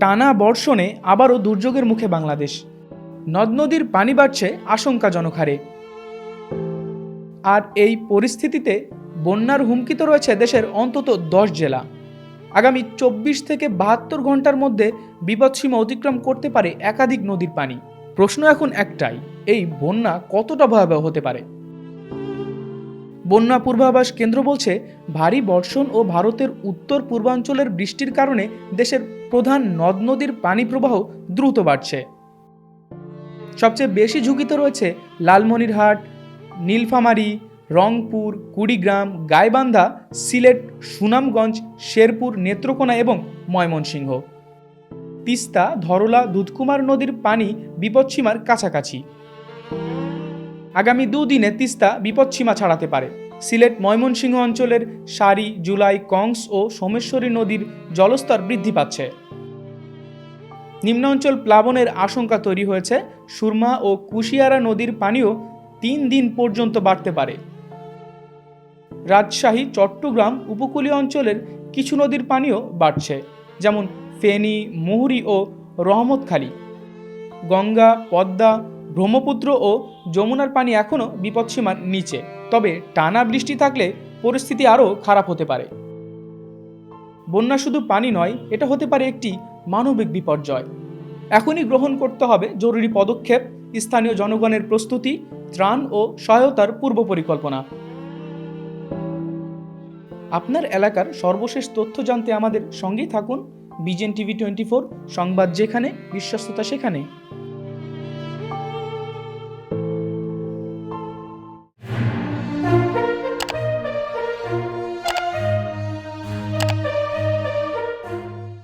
টানা বর্ষণে আবারও দুর্যোগের মুখে বাংলাদেশ। নদ নদীর পানি বাড়ছে আশঙ্কাজনক হারে। আর এই পরিস্থিতিতে বন্যার হুমকি তো রয়েছে দেশের অন্তত দশ জেলা। আগামী চব্বিশ থেকে বাহাত্তর ঘণ্টার মধ্যে বিপদসীমা অতিক্রম করতে পারে একাধিক নদীর পানি। প্রশ্ন এখন একটাই, এই বন্যা কতটা ভয়াবহ হতে পারে? বন্যা পূর্বাভাস কেন্দ্র বলছে, ভারী বর্ষণ ও ভারতের উত্তর পূর্বাঞ্চলের বৃষ্টির কারণে দেশের প্রধান নদ নদীর পানি প্রবাহ দ্রুত বাড়ছে। সবচেয়ে বেশি ঝুঁকিতে রয়েছে লালমনিরহাট, নীলফামারী, রংপুর, কুড়িগ্রাম, গাইবান্ধা, সিলেট, সুনামগঞ্জ, শেরপুর, নেত্রকোনা এবং ময়মনসিংহ। তিস্তা, ধরলা, দুধকুমার নদীর পানি বিপদসীমার কাছাকাছি। আগামী দুদিনে তিস্তা বিপদসীমা ছাড়াতে পারে। সিলেট ময়মনসিংহ অঞ্চলের সারি, জুলাই, কংস ও সোমেশ্বরী নদীর জলস্তর বৃদ্ধি পাচ্ছে। নিম্নাঞ্চল প্লাবনের আশঙ্কা তৈরি হয়েছে। সুরমা ও কুশিয়ারা নদীর পানিও তিন দিন পর্যন্ত বাড়তে পারে। রাজশাহী, চট্টগ্রাম উপকূলীয় অঞ্চলের কিছু নদীর পানিও বাড়ছে, যেমন ফেনী, মুহুরী ও রহমতখালী। গঙ্গা, পদ্মা ব্রহ্মপুত্র ও যমুনার পানি এখনও বিপদসীমার নিচে। তবে টানা বৃষ্টি থাকলে পরিস্থিতি আরও খারাপ হতে পারে। বন্যা শুধু পানি নয়, এটা হতে পারে একটি মানবিক বিপর্যয়। এখনই গ্রহণ করতে হবে জরুরি পদক্ষেপ, স্থানীয় জনগণের প্রস্তুতি, ত্রাণ ও সহায়তার পূর্ব পরিকল্পনা। আপনার এলাকার সর্বশেষ তথ্য জানতে আমাদের সঙ্গেই থাকুন। বিজেন টিভি টোয়েন্টি ফোর, সংবাদ যেখানে, বিশ্বস্ততা সেখানে।